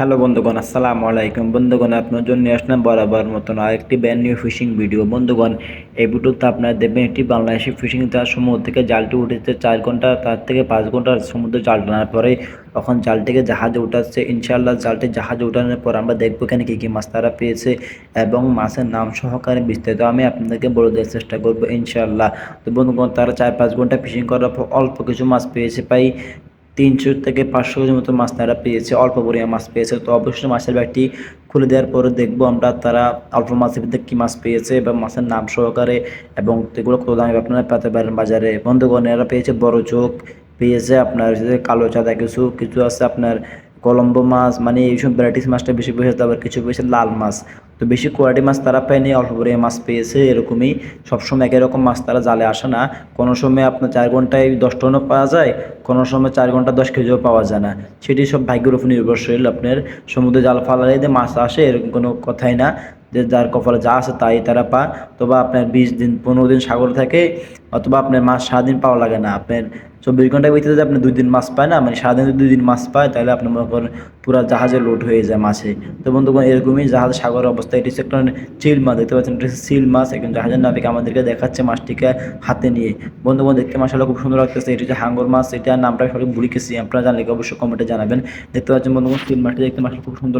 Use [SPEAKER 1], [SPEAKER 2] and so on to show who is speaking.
[SPEAKER 1] Hello বন্ধুগণ, আসসালামু আলাইকুম। বন্ধুগণ, আপনার জন্য নিয়ে আসলাম বরাবর মতন আরেকটি ব্যান্ড নিউ ফিশিং ভিডিও বন্ধুগণ, এই ভিডিওতে আপনারা দেখবেন একটি বাংলাদেশি ফিশিং তার সমুদ্র থেকে জালটি উঠেছে চার ঘণ্টা, তার থেকে পাঁচ ঘণ্টা সমুদ্রে জাল টানার পরে তখন জালটিকে জাহাজে উঠাচ্ছে। ইনশাআল্লাহ জালটি জাহাজে উঠানোর পর আমরা দেখব এখানে কী কী মাছ তারা পেয়েছে এবং মাছের নাম সহকারে বিস্তারিত আমি আপনাদেরকে বলে দেওয়ার চেষ্টা করব ইনশাআল্লাহ। তো বন্ধুগণ, তারা চার পাঁচ ঘণ্টা ফিশিং করার পর অল্প কিছু মাছ পেয়েছে। প্রায় তিনশো থেকে পাঁচশো কেজির মতো মাছ তারা পেয়েছে, অল্প পরিমাণ মাছ পেয়েছে। তো অবশ্যই মাছের ব্যাগটি খুলে দেওয়ার পরে দেখব আমরা তারা অল্প মাছের ভিতরে কী মাছ পেয়েছে এবং মাছের নাম সহকারে এবং এগুলো কত দামে আপনারা পেতে পারেন বাজারে। বন্ধুগণ, এরা পেয়েছে বড় চোখ, পেয়েছে আপনার কালো চাঁদা কিছু কিছু আছে আপনার কলম্বো মাছ মানে এইসব ভ্যারাইটিস মাছটা বেশি পেয়েছে আবার কিছু পেয়েছে লাল মাছ। তো বেশি কোয়ালিটি মাছ তারা পায়নি, অল্প পরিমাণে মাছ পেয়েছে, এরকমই। সবসময় একই রকম মাছ তারা জালে আসে না। কোনো সময় আপনার চার ঘন্টায় দশ টনও পাওয়া যায়, কোনো সময় চার ঘণ্টা দশ কেজিও পাওয়া যায় না। সেটি সব ভাগ্যের উপর নির্ভরশীল। আপনার সমুদ্রে জাল ফালালে মাছ আসে, এরকম কোনো কথাই না। যে যার কপালে যা আছে তাই তারা পায়। তবে আপনার বিশ দিন, পনেরো দিন সাগর থাকে, অথবা আপনার মাছ সারাদিন পাওয়া লাগে না। আপনার চব্বিশ ঘণ্টার ভিতরে যদি আপনি দুই দিন মাছ পায় না মানে সারাদিন দুই দিন মাছ পায়, তাহলে আপনি মনে করেন পুরো জাহাজে লোড হয়ে যায় মাছে। তো বন্ধুগণ, এরকমই জাহাজ সাগরের অবস্থা। এটি হচ্ছে একটা চিল মাছ, দেখতে পাচ্ছেন, এটা সিল মাছ। একজন জাহাজের নাবিক আমাদেরকে দেখাচ্ছে মাছটিকে হাতে নিয়ে। বন্ধুগণ, দেখতে মাসালা খুব সুন্দর লাগতেছে। এটি হচ্ছে হাঙ্গর মাছ। এটা নামটা সবাই ভুলে গেছি। আপনারা জানলে অবশ্যই কমেন্টে জানাবেন। দেখতে পাচ্ছেন বন্ধুগণ, সিল মাছটি দেখতে মাসটা খুব সুন্দর